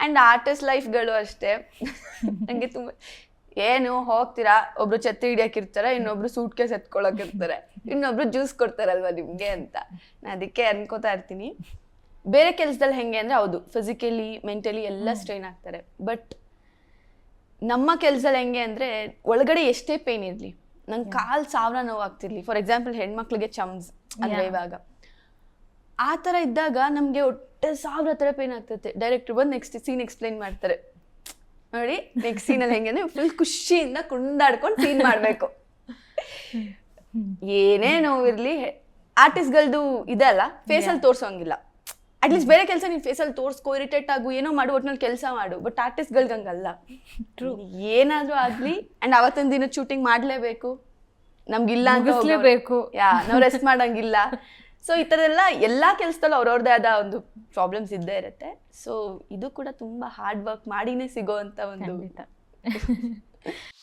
And artist ಲೈಫ್ಗಳು ಅಷ್ಟೇ. ನನಗೆ ತುಂಬ ಏನು ಹೋಗ್ತೀರಾ? ಒಬ್ರು ಛತ್ರಿ ಹಿಡಿಯೋಕಿರ್ತಾರೆ ಇನ್ನೊಬ್ರು ಸೂಟ್ ಕೇಸ್ ಎತ್ಕೊಳಕಿರ್ತಾರೆ ಇನ್ನೊಬ್ರು ಜ್ಯೂಸ್ ಕೊಡ್ತಾರಲ್ವ ನಿಮಗೆ ಅಂತ. ನಾನು ಅದಕ್ಕೆ ಅನ್ಕೋತಾ ಇರ್ತೀನಿ. ಬೇರೆ ಕೆಲಸದಲ್ಲಿ ಹೆಂಗೆ ಅಂದರೆ ಹೌದು ಫಿಸಿಕಲಿ ಮೆಂಟಲಿ ಎಲ್ಲ ಸ್ಟ್ರೈನ್ ಆಗ್ತಾರೆ. ಬಟ್ ನಮ್ಮ ಕೆಲಸದಲ್ಲಿ ಹೆಂಗೆ ಅಂದರೆ ಒಳಗಡೆ ಎಷ್ಟೇ ಪೇನ್ ಇರಲಿ ನಂಗೆ ಕಾಲು ಸಾವಿರ ನೋವು ಆಗ್ತಿರ್ಲಿ ಫಾರ್ ಎಕ್ಸಾಂಪಲ್ ಹೆಣ್ಮಕ್ಳಿಗೆ ಚಮ್ಸ್ ಅಂದರೆ ಇವಾಗ. ಆ ಥರ ಇದ್ದಾಗ ನಮಗೆ ಒಟ್ಟು ಸಾವಿರ ಥರ ಪೇನ್ ಆಗ್ತೈತೆ. ಡೈರೆಕ್ಟ್ರ್ ಬಂದು ನೆಕ್ಸ್ಟ್ ಸೀನ್ ಎಕ್ಸ್ಪ್ಲೈನ್ ಮಾಡ್ತಾರೆ. ನೋಡಿ ನೆಕ್ಸ್ಟ್ ಸೀನಲ್ಲಿ ಹೆಂಗೆ ಅಂದರೆ ಫುಲ್ ಖುಷಿಯಿಂದ ಕುಂದಾಡ್ಕೊಂಡು ಸೀನ್ ಮಾಡಬೇಕು. ಏನೇ ನೋವಿರಲಿ ಆರ್ಟಿಸ್ಟ್ಗಳದ್ದು ಇದೆ ಅಲ್ಲ ಫೇಸಲ್ಲಿ ತೋರಿಸೋಂಗಿಲ್ಲ. ಅಟ್ಲೀಸ್ಟ್ ಬೇರೆ ಕೆಲಸ ನೀನು ಫೇಸಲ್ಲಿ ತೋರಿಸ್ಕೋ ಇರಿಟೇಟ್ ಆಗು ಏನೋ ಮಾಡು ಒಟ್ನಲ್ಲಿ ಕೆಲಸ ಮಾಡು. ಬಟ್ ಆರ್ಟಿಸ್ಟ್ಗಳ್ಗೆ ಹಂಗಲ್ಲ. ಟ್ರೂ ಏನಾದರೂ ಆಗಲಿ ಆ್ಯಂಡ್ ಅವತ್ತಿನ ದಿನ ಶೂಟಿಂಗ್ ಮಾಡಲೇಬೇಕು. ನಮ್ಗಿಲ್ಲ ಅಂತ. ಯಾ ನಾವು ರೆಸ್ಟ್ ಮಾಡಂಗಿಲ್ಲ. ಸೊ ಈ ಥರದೆಲ್ಲ ಎಲ್ಲ ಕೆಲಸದಲ್ಲೂ ಅವ್ರವ್ರದೇ ಆದ ಒಂದು ಪ್ರಾಬ್ಲಮ್ಸ್ ಇದ್ದೇ ಇರುತ್ತೆ. ಸೊ ಇದು ಕೂಡ ತುಂಬ ಹಾರ್ಡ್ ವರ್ಕ್ ಮಾಡಿನೇ ಸಿಗೋ ಅಂತ ಒಂದು